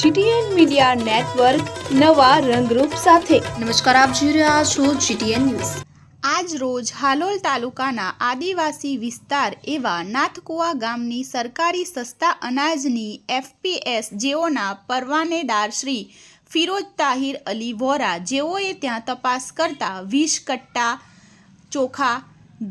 GTN media network નવા રંગરૂપ સાથે. નમસ્કાર આપ જોઈ રહ્યા છો જીટીએન ન્યૂઝ. આજ રોજ હાલોલ તાલુકાના આદિવાસી વિસ્તાર એવા નાથકુવા ગામની સરકારી સસ્તા અનાજની એફપીએસ જેઓના પરવાનેદાર શ્રી ફિરોજ તાહિર અલી વોરા જેઓએ ત્યાં તપાસ કરતા વીસ કટ્ટા ચોખા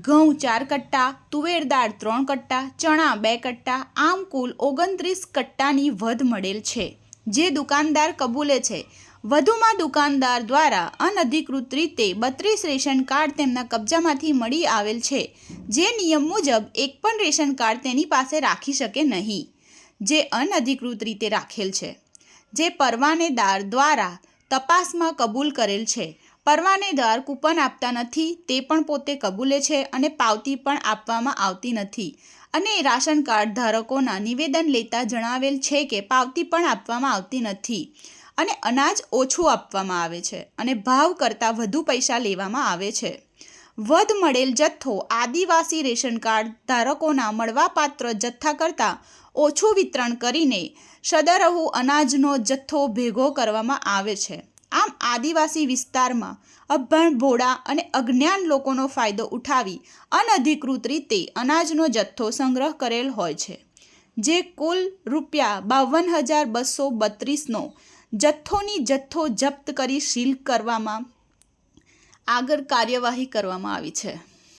ઘઉં ચાર કટ્ટા તુવેર દાળ ત્રણ કટ્ટા ચણા બે કટ્ટા આમ કુલ ઓગણત્રીસ કટ્ટાની વધ મળેલ છે. જે દુકાનદાર કબૂલે છે. વધુમાં દુકાનદાર દ્વારા અનધિકૃત રીતે બત્રીસ રેશન કાર્ડ તેમના કબજામાંથી મળી આવેલ છે. જે નિયમ મુજબ એક પણ રેશન કાર્ડ તેની પાસે રાખી શકે નહીં, જે અનધિકૃત રીતે રાખેલ છે. જે પરવાનેદાર દ્વારા તપાસમાં કબૂલ કરેલ છે. પરવાનેદાર કૂપન આપતા નથી, તે પણ પોતે કબૂલે છે અને પાવતી પણ આપવામાં આવતી નથી. અને રાશન કાર્ડ ધારકોના નિવેદન લેતા જણાવેલ છે કે પાવતી પણ આપવામાં આવતી નથી અને અનાજ ઓછું આપવામાં આવે છે અને ભાવ કરતાં વધુ પૈસા લેવામાં આવે છે. વધ મળેલ જથ્થો આદિવાસી રેશન કાર્ડ ધારકોના મળવાપાત્ર જથ્થા કરતાં ઓછું વિતરણ કરીને સદરહુ અનાજનો જથ્થો ભેગો કરવામાં આવે છે. આમ આદિવાસી વિસ્તારમાં અભણ, ભોળા અને અજ્ઞાન લોકોનો ફાયદો ઉઠાવી અનધિકૃત રીતે અનાજનો જથ્થો સંગ્રહ કરેલ હોય છે, જે કુલ રૂપિયા બાવન હજાર બસો બત્રીસનો જથ્થોની જથ્થો જપ્ત કરી સીલ કરવામાં આગળ કાર્યવાહી કરવામાં આવી છે.